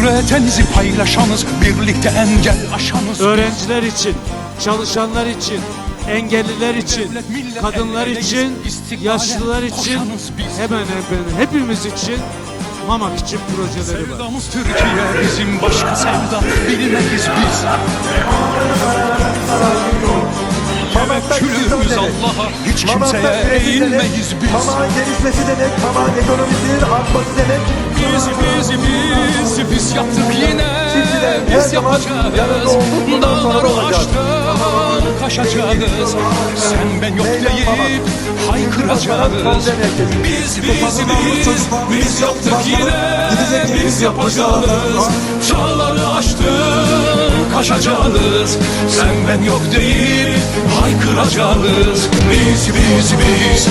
Üretenizi paylaşanız Birlikte engel aşanız. Öğrenciler için, çalışanlar için, engelliler için, kadınlar için, yaşlılar için, hemen hemen hepimiz için Mamak için projeleri var. Sevdamız Türkiye bizim başka sevda bilmeyiz biz. Tevekkülümüz Allah'a hiç kimseye eğilmeyiz biz. Hamağın gelişmesi demek, hamağın ekonomisinin artması demek. Biz biz biz biz yaptık yine. Biz yapacağız. yanında olduk, bundan sonra Dağları olacak. aştık kaşacağız Sen ben yok deyip haykıracağız. Biz biz biz biz yaptık yine. biz yapacağız. Çağları aştık kaşacağız Sen ben yok deyip haykıracağız. Biz biz biz